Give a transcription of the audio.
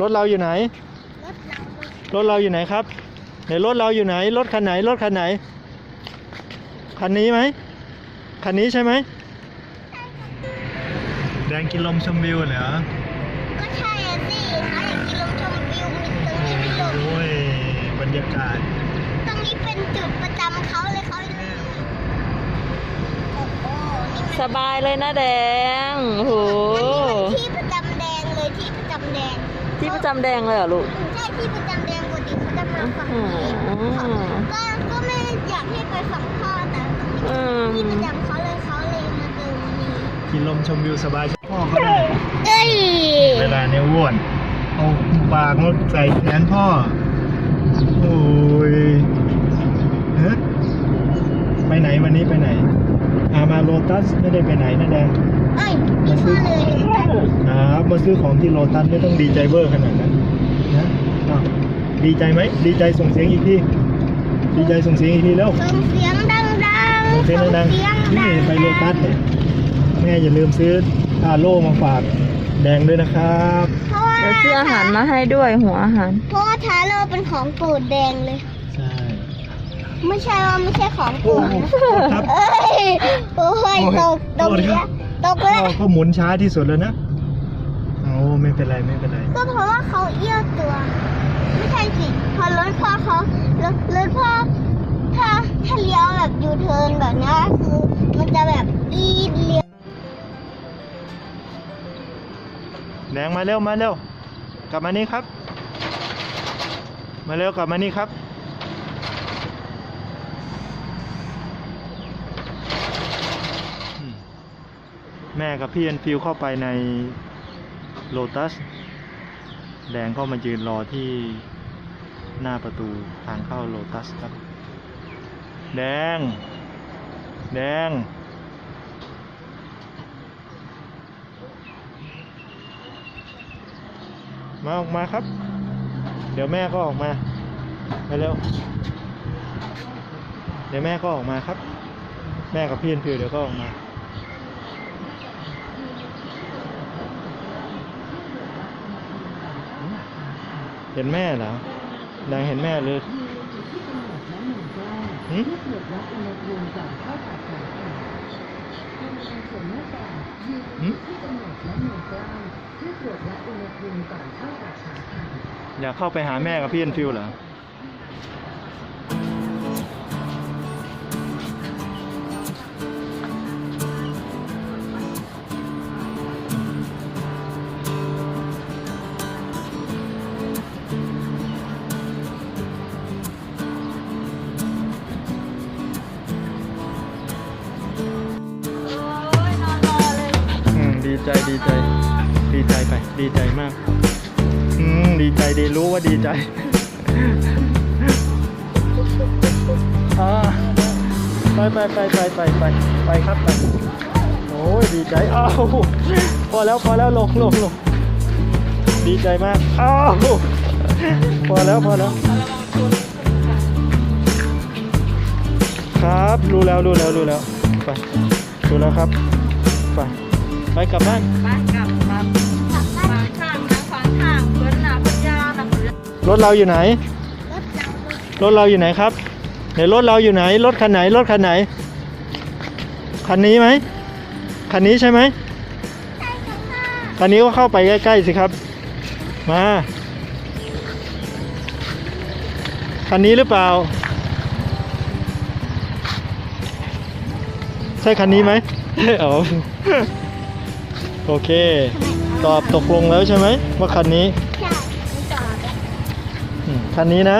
รถเราอยู่ไหน รถเรารถเราอยู่ไหนครับไหนรถเราอยู่ไหน รถคันไหน รถคันไหน คันนี้ไหม คันนี้ใช่ไหม แดงกินลมชมวิวเหรอ ก็ใช่อะสิเขาอยากกินลมชมวิวมีตรงนี้ไม่ลงโอ้ย บรรยากาศ ตรงนี้เป็นจุดประจำเขาเลยเขาเลยโอ้โหนี่มันสบายเลยนะแดงโอ้โหอันนี้มันที่ประ ประจำแดงเลยเหรอลูกใช่ที่ประจำแดงปกติเขาจะมาฝั่งนี้อืมก็ก็ไม่อยากให้ไปฝั่งพ่อแต่อืมที่ประจำเขาเลยเขาเลยมาตรงนี้กินลมชมวิวสบายพ่อก็ได้เอ้ยเวลาเนี่ยอ้วนเอาปากมาใส่แขนพ่อ โอ้ยฮะไปไหนวันนี้ไปไหนอามาโลตัสไม่ได้ไปไหนนะแดง เอ้ยมีพ่อเลยครับ มาซื้อของที่โลตัสไม่ต้องดีใจเบอร์ขนาดนั้นนะอ้าวดีใจไหมดีใจส่งเสียงอีกทีดีใจส่งเสียงอีกทีแล้วส่งเสียงดังๆส่งเสียงดังส่เสียงๆนี่ดังไปโลตัสเนี่ยแม่อย่าลืมซื้อทาโร่มาฝากแดงด้วยนะครับเพราะว่าเดี๋ยวซื้ออาหารมาให้ด้วยหัวอาหารเพราะว่าทาโร่เป็นของโปรดแดงเลยใช่ไม่ใช่ว่าไม่ใช่ของโปรโอ้ดโหนะครับเอ้ยโอ้ยตกตกโทษครัแล้วบตกแล้วพ่อก็หมุนช้าที่สุดแล้วนะโอ้ไม่เป็นไรไม่เป็นไรก็เพราะว่าเขาเอี้ยวตัว ไม่ใช่สิพอรถพ่อเขารถรถพ่อถ้าถ้าเลี้ยวแบบยูเทิร์นแบบเนี้ยคือมันจะแบบอีดเลี้ยวแดงมาเร็วมาเร็วกลับมานี่ครับ มาเร็วกลับมานี่ครับอืมแม่กับพี่แอนฟิวเข้าไปใน โลตัสแดงก็มายืนรอที่หน้าประตูทางเข้าโลตัสครับ แดง แดง มาออกมาครับ เดี๋ยวแม่ก็ออกมา ไปเร็ว เดี๋ยวแม่ก็ออกมาครับ แม่กับพี่อนฟิวเดี๋ยวก็ออกมา ห็นแม่เหรอดังเห็นแม่เลยหึหึอยากเข้าไปหาแม่กับพี่อนฟิวเหรอ ใจดีใจ ดีใจไป ดีใจมาก อืมดีใจดีรู้ว่าดีใจอ่าไปไปไปไปไปไปไปครับไปโอ้ยดีใจอ้าวพอแล้วพอแล้วลงลงลงดีใจมากอ้าวพอแล้วพอแล้ว ครับรู้แล้วรู้แล้วรู้แล้วไปรู้แล้วครับไป ไปกลับบ้าน บ้านกลับมาขวางทางนะขวางทางเพื่อนหนาเพื่อนยานะเพื่อนรถเราอยู่ไหนรถเรารถเราอยู่ไหนครับไหนรถเราอยู่ไหน รถคันไหน รถคันไหน คันนี้ไหม คันนี้ใช่ไหมใช่ค่ะพ่อคันนี้ก็เข้าไปใกล้ๆสิครับ มา คันนี้หรือเปล่า ใช่คันนี้ไหม อ๋อ โอเค ตอบตกลงแล้วใช่ไหมว่าคันนี้ ใช่คันนี้นะ